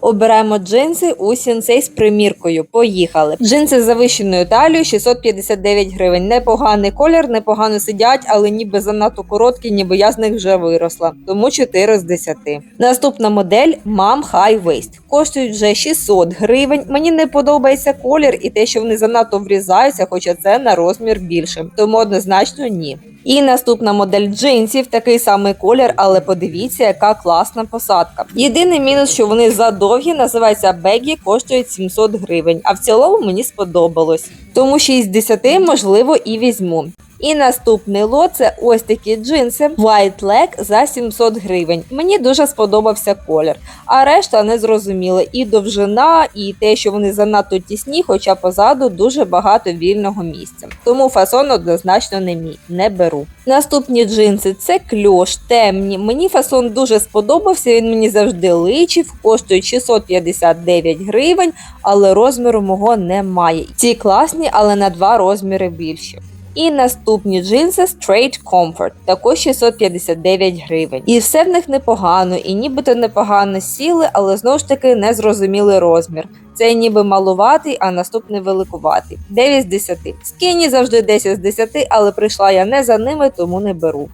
Обираємо джинси у сінсей з приміркою. Поїхали. Джинси з завищеною талією 659 гривень. Непоганий колір, непогано сидять, але ніби занадто короткі, ніби я з них вже виросла. Тому 4 з 10. Наступна модель Mom High Waist. Коштують вже 600 гривень. Мені не подобається колір і те, що вони занадто врізаються, хоча це на розмір більше. Тому однозначно ні. І наступна модель джинсів, такий самий колір, але подивіться, яка класна посадка. Єдиний мінус, що вони задовгі, називається бегі, коштує 700 гривень. А в цілому мені сподобалось. Тому 6 з 10, можливо, і візьму. І наступний лот це ось такі джинси White Leg за 700 гривень. Мені дуже сподобався колір. А решта не зрозуміла. І довжина, і те, що вони занадто тісні, хоча позаду дуже багато вільного місця. Тому фасон однозначно не мій, не беру. Наступні джинси це кльош, темні. Мені фасон дуже сподобався. Він мені завжди личив, коштує 659 гривень, але розміру мого немає. Ці класні, але на два розміри більші. І наступні джинси Straight Comfort, також 659 гривень. І все в них непогано, і нібито непогано сіли, але знову ж таки не зрозуміли розмір. Цей ніби малуватий, а наступний великуватий. 9 з 10. Скіні завжди 10 з 10, але прийшла я не за ними, тому не беру.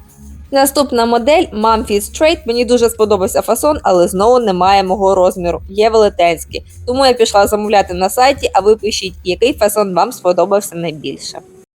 Наступна модель Mumfit Straight. Мені дуже сподобався фасон, але знову немає мого розміру. Є велетенський. Тому я пішла замовляти на сайті, а ви пишіть, який фасон вам сподобався найбільше.